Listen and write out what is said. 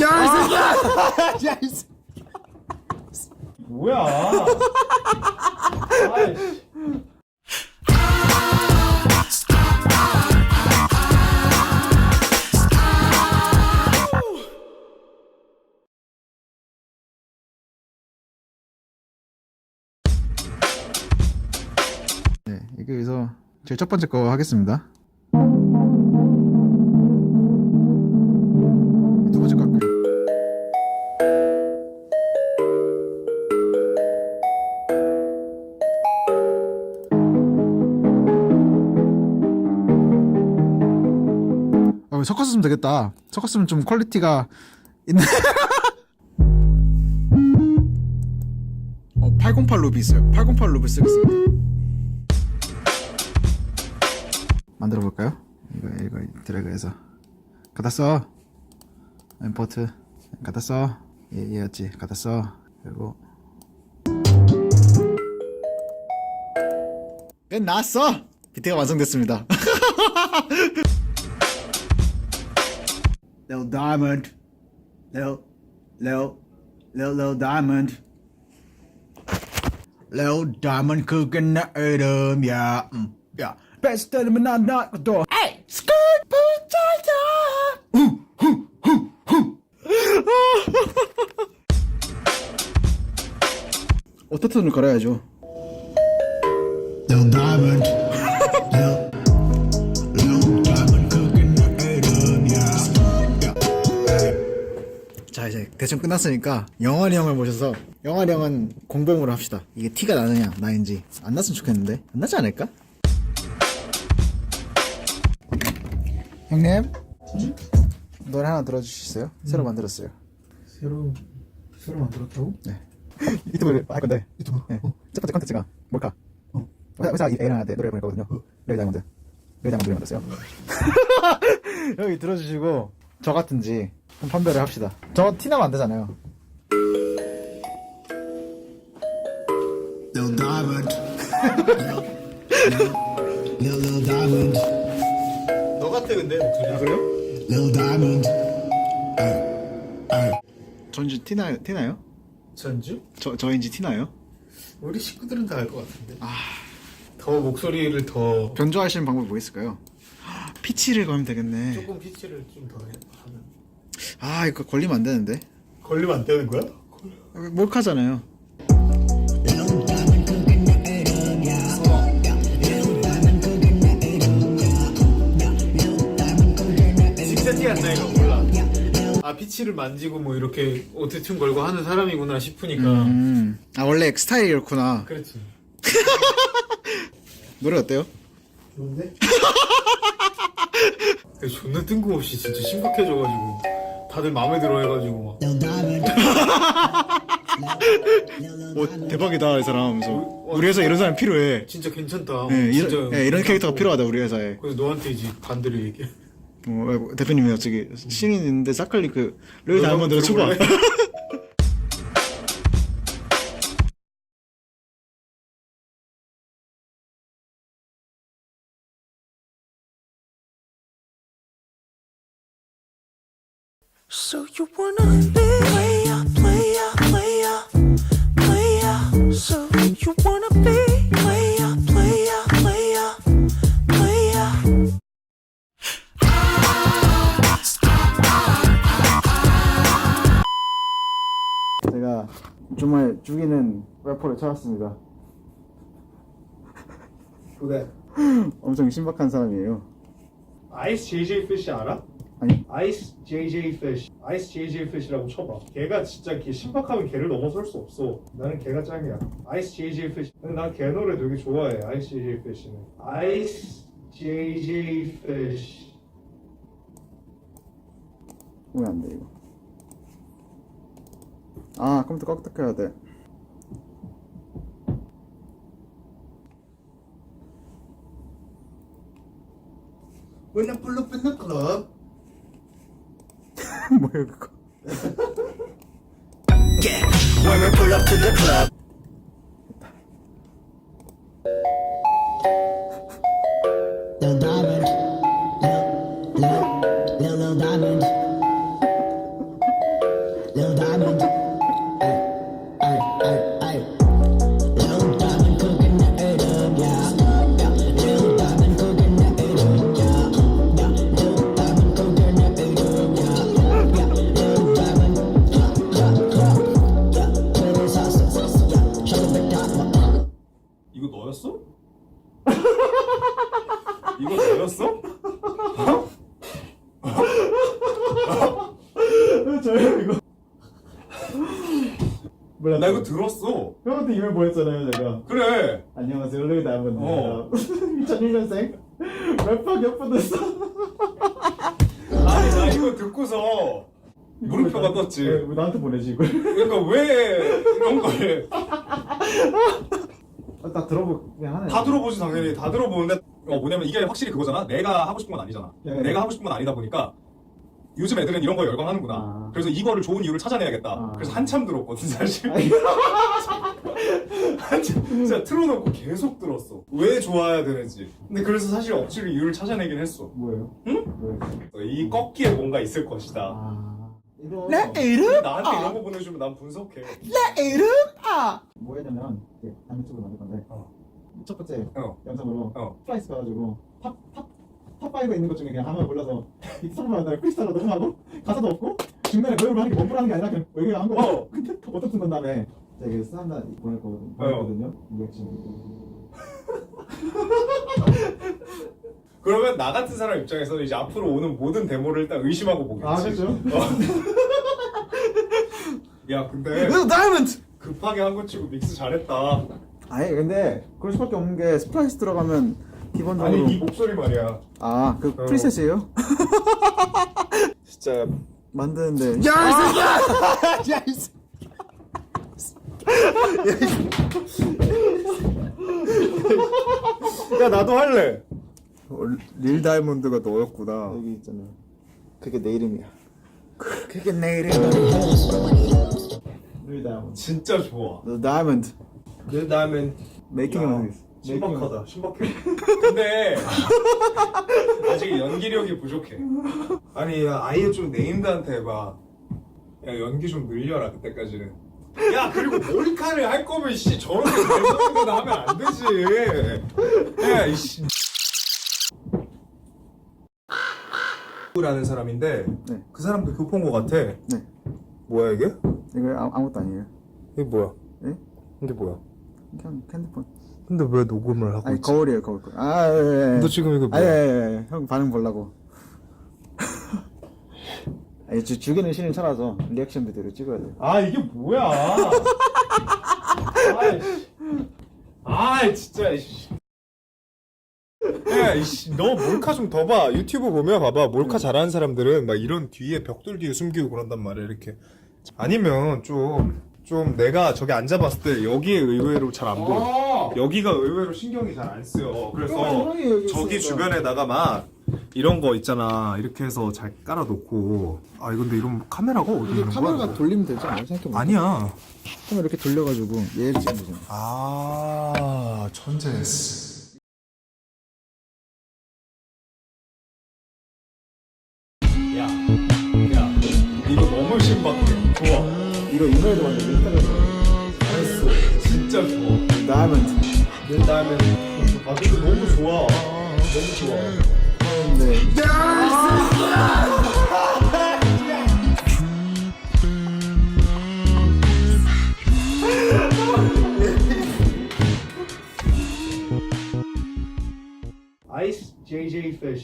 야, 이 새끼야! 뭐야? 아이씨. 네, 이게 여기서 제일 첫 번째 거 하겠습니다. 아, 섞었으면 되겠다. 섞었으면 좀 퀄리티가 있네. 어, 808 루비 있어요. 808 루비 쓰겠습니다. 만들어 볼까요? 이거 이거 드래그해서 갖다 써. 임포트 갖다 써. 얘 얘였지. 갖다 써. 그리고 끝났어. 비트가 완성됐습니다. little diamond, little, little, little, little diamond. Little diamond cooking the item, yeah, mm, yeah. Best enemy not knock door. Hey, skirt potato! Ooh, ooh, ooh, ooh. おとつのからやじょ。Little diamond. 자 이제 대충 끝났으니까 영환이 형을 모셔서 영환이 형은 공병으로 합시다. 이게 티가 나느냐 나인지. 안 났으면 좋겠는데. 안 나지 않을까? 형님? 노래 하나 들어주시겠어요? 새로 만들었어요. 새로 새로 만들었다고? 네. 유튜브를 할 건데. 유튜브. 네. 첫 번째 컨텐츠가 몰카. 회사, 회사 A랑한테 노래를 보낼 거거든요. 레이 다이몬드. 레이 다이몬드 노래 만들었어요. 여기 들어주시고 저 같은지 한번 판별을 합시다 저 티나면 안 되잖아요 Little diamond. little, little diamond. 너 같아 근데 목소리. 아 그래요? Little diamond. 전지 티나, 티나요? 전주? 저, 저인지 티나요? 우리 식구들은 다 알 것 같은데. 아. 더 목소리를 더 변조하시는 방법이 뭐 있을까요? 피치를 걸면 되겠네 조금 피치를 좀 더 하면 아 이거 걸리면 안 되는데 걸리면 안 되는 거야? 몰카잖아요 진짜 티안 나니까 몰라. 아 피치를 만지고 뭐 이렇게 오토튠 걸고 하는 사람이구나 싶으니까. 음. 아 원래 스타일이 그렇구나 그렇지. 노래 어때요? 좋은데? 존나 뜬금없이 진짜 심각해져가지고 다들 마음에 들어 해가지고. 오 대박이다 이 사람. 그래서 우리 회사 이런 사람 필요해. 진짜 괜찮다. 네, 진짜. 이런, 네, 이런 캐릭터가 필요하다 우리 회사에. 그래서 너한테 이제 반대로 얘기해. 어, 대표님이 저기 신인 있는데 사클리 그 레이 너도 다이몬드로 쳐봐 So you wanna be player, player, player, player. So you wanna be player, player, player, player. 제가 정말 죽이는 래퍼를 찾았습니다 그래. 엄청 신박한 사람이에요 아이스 JJ 피쉬 알아? 아니 아이스 JJ 피쉬. 아이스 JJ 피쉬라고 쳐봐. 걔가 진짜 걔 신박하면 걔를 넘어설 수 없어. 나는 걔가 짱이야. 아이스 JJ 피쉬. 근데 난걔 노래 되게 좋아해. 아이스 JJ 피쉬는. 아이스 JJ 피쉬. 왜안 돼 이거 아 컴퓨터 켜야 돼 When I pull up in the club. 뭐야 그거 Yeah. When we pull up to the club. Little diamond. Little, little, little, little diamond. 몰라 나 이거 들었어. 형한테 이메일 보냈잖아요 제가 그래. 안녕하세요 르이 다이아몬드 어. 2001년생 랩팍 옆분했어 아니 나 이거 듣고서 물음표가 떴지. 왜 나한테 보내지 이걸 그러니까 왜 이런 걸다 아, 딱 들어보긴 하네 들어보지 당연히 다 들어보는데 어 뭐냐면 이게 확실히 그거잖아. 내가 하고 싶은 건 아니잖아. 네. 내가 하고 싶은 건 아니다 보니까 요즘 애들은 이런 거 열광하는구나. 아. 그래서 이거를 좋은 이유를 찾아내야겠다. 아. 그래서 한참 들었거든 사실. 한참 진짜 틀어놓고 계속 들었어. 왜 좋아야 되는지. 근데 그래서 사실 억지로 이유를 찾아내긴 했어. 뭐예요? 응? 뭐예요? 이 꺾기에 뭔가 있을 것이다. 아 이거 내 이름 나한테 아. 이런 거 보내주면 난 분석해. 내 이름 아 뭐였냐면 이게 다음 쪽으로 만들 건데 어. 첫 번째 어. 영상으로 어. 플라이스 가가지고 탑탑 탑5가 있는 것 중에 그냥 하나 골라서 이 선물 한다음에 크리스탈로 녹음하고 가사도 없고 중간에 거역을 하는 게 멈프라는 게 아니라 그냥 외계가 한 거고 어. 근데 어떤 순간 다음에 제가 그 사운드 보낼 거거든요 보냈거든요 리액션 그러면 나 같은 사람 입장에서는 이제 앞으로 오는 모든 데모를 일단 의심하고 보겠지. 아 그렇죠? 어. 야 근데 Lil Diamond 급하게 한 거 치고 믹스 잘했다. 아니 근데 그럴 수밖에 없는 게 스플라이스 들어가면 기본적으로. 아니 네 목소리 말이야. 아그 어. 프리셋이에요? 진짜. 만드는데. 야 이 새끼야! 야 이 새끼. 야 나도 할래. 릴 다이몬드가 너였구나. 여기 있잖아요 그게 내 이름이야. 그게 내 이름 릴 다이몬드. 진짜 좋아. The Diamond 그 다음엔 Making 야, of this 신박하다. 신박해. 근데 아직 연기력이 부족해. 아니 야, 아예 좀 네임드한테 해봐. 야 연기 좀 늘려라 그때까지는. 야 그리고 몰카를 할 거면 씨 저렇게 대단한 하면 안 되지. 야 이씨. 라는 사람인데 네. 그 사람도 교포인 것 같아. 네 뭐야 이게? 이거 아무- 아무것도 아니에요 이게 뭐야? 예? 이게 뭐야? 그냥 핸드폰 근데 왜 녹음을 하고 아니 거울이에요 거울 거울. 아 예, 예. 너 지금 이거 아니 뭐야? 예, 예, 예. 형 반응 보려고 아니 주, 죽이는 신을 찾아서 리액션 비디오를 찍어야 돼요 아 이게 뭐야? 아이씨. 아 진짜 이씨. 야, 이씨, 너 몰카 좀 더 봐. 유튜브 보면 봐봐. 몰카 잘하는 사람들은 막 이런 뒤에 벽돌 뒤에 숨기고 그런단 말이야, 이렇게. 아니면 좀, 좀 내가 저기 앉아봤을 때 여기에 의외로 잘 안 보여. 여기가 의외로 신경이 잘 안 쓰여. 그래서 여기 저기. 주변에다가 막 이런 거 있잖아. 이렇게 해서 잘 깔아놓고. 아, 근데 이런 카메라가 어디 있는 거야? 카메라가 돌리면 되지 않아요? 생각해보면 아니야. 카메라 이렇게 돌려가지고 얘를 찍으면 되잖아 아, 천재스. 야, 이거 이메일도 왔는데 인스타그램 잘했어. 진짜 좋아. 다이아몬드 그 다음에, 아, 근데 너무 좋아. 너무 좋아. 근데 아이스 JJ 피쉬